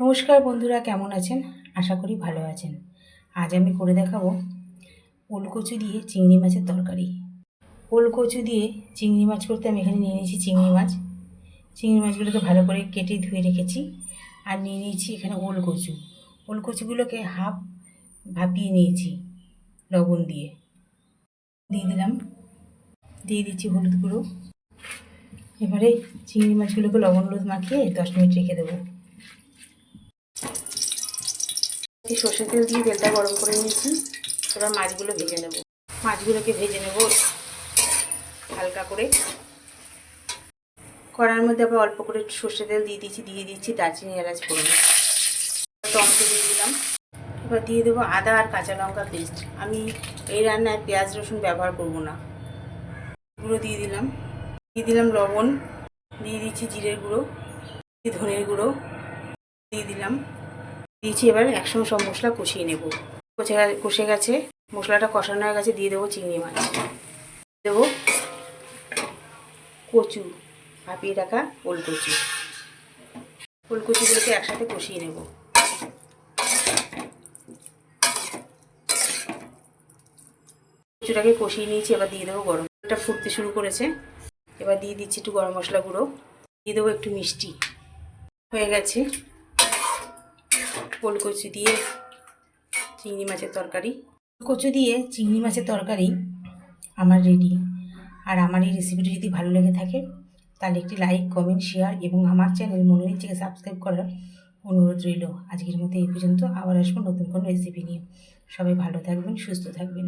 নমস্কার বন্ধুরা, কেমন আছেন? আশা করি ভালো আছেন। আজ আমি করে দেখাবো ওলকচু দিয়ে চিংড়ি মাছের তরকারি। ওলকচু দিয়ে চিংড়ি মাছ করতে আমি এখানে নিয়ে নিয়েছি চিংড়ি মাছ। চিংড়ি মাছগুলোকে ভালো করে কেটে ধুয়ে রেখেছি আর নিয়ে নিয়েছি এখানে ওলকচু। ওলকচুগুলোকে হাফ ভাপিয়ে নিয়েছি লবণ দিয়ে। দিয়ে দিলাম, দিয়ে দিচ্ছি হলুদ গুঁড়ো। এবারে চিংড়ি মাছগুলোকে লবণ হলুদ মাখিয়ে দশ মিনিট রেখে দেবো। এই সর্ষের তেল দিয়ে তেলটা গরম করে নিয়েছি। এবার মাছগুলো ভেজে নেব। মাছগুলোকে ভেজে নেব হালকা করে। কড়ার মধ্যে আবার অল্প করে সর্ষের তেল দিয়ে দিয়েছি, দিয়ে দিচ্ছি দারচিনি, এলাচ, ফোড়ন। টমেটো দিয়ে দিলাম। এবার দিয়ে দেবো আদা আর কাঁচা লঙ্কা পেস্ট। আমি এই রান্নায় পেঁয়াজ, রসুন ব্যবহার করব না। গুঁড়ো দিয়ে দিলাম। দিয়ে দিলাম লবণ। দিয়ে দিচ্ছি জিরের গুঁড়ো, ধনের গুঁড়ো। দিয়ে দিলাম। দিয়েছি, এবার একসঙ্গে সব মশলা কষিয়ে নেব। কষে কষে গেছে, মশলাটা কষানো হয়ে গেছে, দিয়ে দেবো চিংড়ি মাছ। দেবো কচু, ভাপিয়ে রাখা ওলকচু। ওলকচুগুলোকে একসাথে কষিয়ে নেব। কচুটাকে কষিয়ে নিয়েছি, এবার দিয়ে দেবো গরম। এটা ফুটতে শুরু করেছে, এবার দিয়ে দিচ্ছি একটু গরম মশলা গুঁড়ো। দিয়ে দেবো একটু মিষ্টি। হয়ে গেছে। ওলকচু দিয়ে চিংড়ি মাছের তরকারি। কচু দিয়ে চিংড়ি মাছের তরকারি আমার রেডি আর আমার এই রেসিপিটি যদি ভালো লেগে থাকে, তাহলে একটি লাইক কমেন্ট শেয়ার এবং আমার চ্যানেল মনে থেকে সাবস্ক্রাইব করার অনুরোধ রইল। আজকের মতো এই পর্যন্ত, আবার আসব নতুন কোনো রেসিপি নিয়ে। সবাই ভালো থাকবেন, সুস্থ থাকবেন।